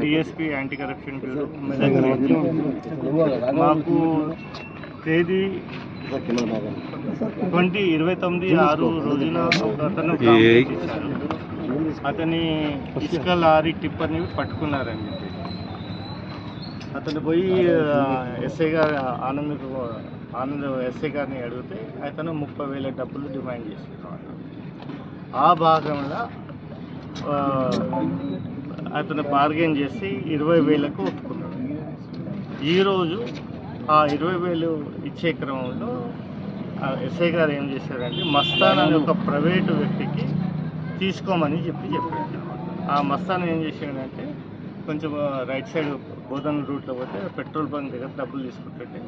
DSP anti corruption bureau. మాకు తేదీ twenty ఇరవై తొమ్మిది ఆరు రోజున అతను అతని ఇసుక లారీ టిప్పర్ని పట్టుకున్నారని చెప్పి అతను పోయి ఎస్ఐ గారు ఆనంద్ ఆనంద్ ఎస్ఐ గారిని అడిగితే అతను ముప్పై వేల డబ్బులు డిమాండ్ చేస్తున్నాడు ఆ భాగంలో అతను బార్గెన్ చేసి ఇరవై వేలకు ఒప్పుకున్నాడు. ఈరోజు ఆ ఇరవై వేలు ఇచ్చే క్రమంలో ఆ ఎస్ఐ గారు ఏం చేశారంటే మస్తాన్ అనే ఒక ప్రైవేటు వ్యక్తికి తీసుకోమని చెప్పి చెప్పాడు ఆ మస్తాన్ ఏం చేశాడంటే కొంచెం రైట్ సైడ్ బోధన రూట్లో పోతే పెట్రోల్ బంక్ దగ్గర డబ్బులు తీసుకుంటుంటే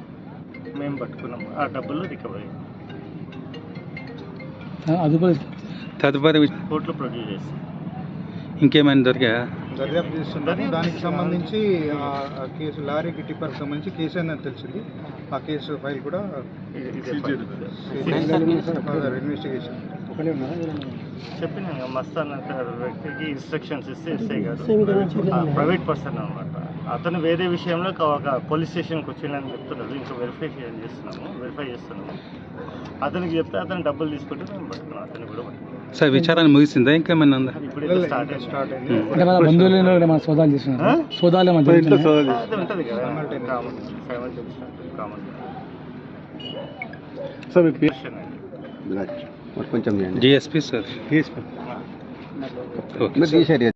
మేము పట్టుకున్నాం. ఆ డబ్బులు రికవరీ తదుపరి కోర్టులో ప్రొడ్యూస్ చేస్తాం ఇంకేమైనా దొరికా? దర్యాప్తు చేస్తున్నాము దానికి సంబంధించి ఆ కేసు లారీకి టిప్పర్కి సంబంధించి కేసు అని తెలిసింది. ఆ కేసు ఫైల్ కూడా ఇన్వెస్టిగేషన్. చెప్పినాను కదా, మస్తాన్ వ్యక్తికి ఇన్స్ట్రక్షన్స్ ఇస్తే ఎస్ఐ గారు. ప్రైవేట్ పర్సన్ అనమాట అతను వేరే విషయంలో ఒక- ఒక పోలీస్ స్టేషన్కి వచ్చిందని చెప్తున్నాడు ఇంకా వెరిఫై చేస్తున్నాము వెరిఫై చేస్తున్నాము. అతనికి చెప్తే అతను డబ్బులు తీసుకుంటే మేము పట్టుకున్నాం అతను కూడా పట్టుకున్నాం సార్ విచారణ ముగిసిందా? ఇంకేమైనా ఉందా అంటే మన బంధువులు మన సోదాలు చేస్తున్నారు ఆ? సోదాలు seven common DSP sir. Okay sir.